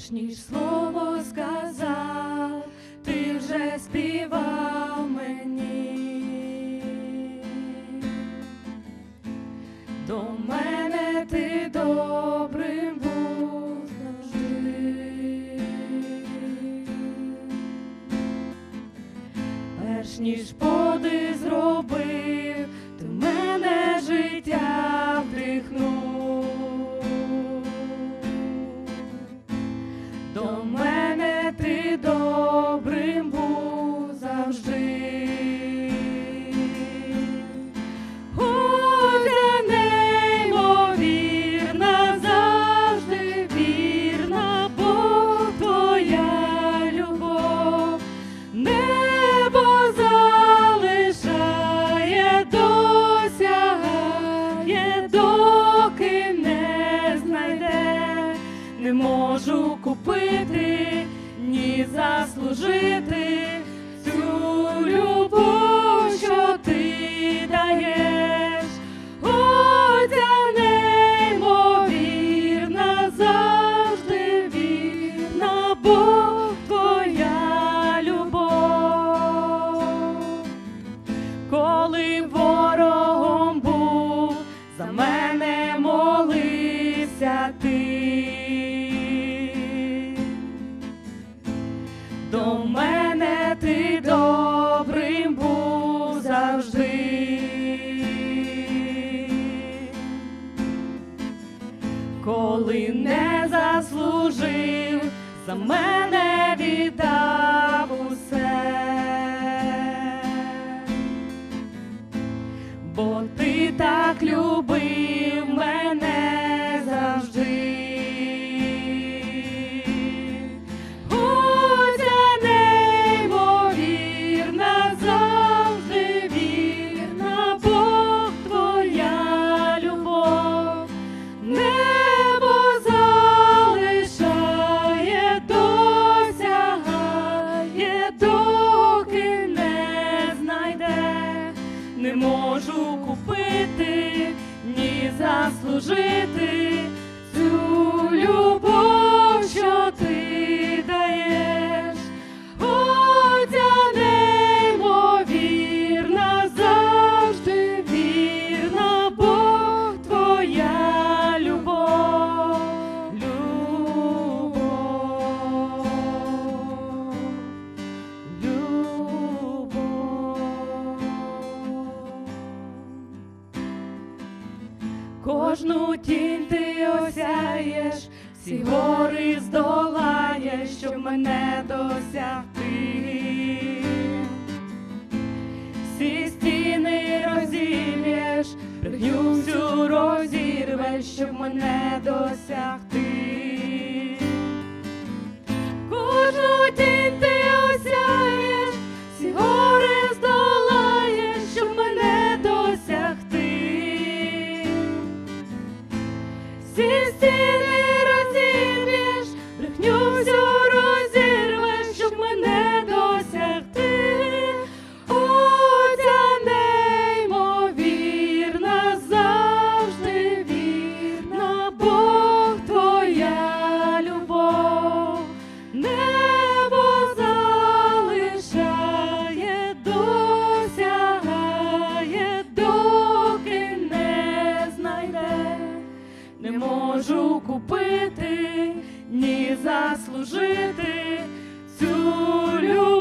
перш ніж слово сказав, ти вже співав мені. До мене ти добрим був завжди. Перш ніж поди можу купити, ні заслужити цю любов, що ти даєш. Оця неймовірна, завжди вірна, Бог твоя любов. Коли ворогом був, за мене молився ти. Заслужив, за мене віддав усе. Бо ти так любив мене можу купити, ні заслужити Кожну тінь ти осяєш, всі гори здолаєш, щоб мене досягти. Всі стіни розіб'єш, брехню всю розірвеш, щоб мене досягти. Кожну тінь ти не можу купити, ні заслужити цю любов.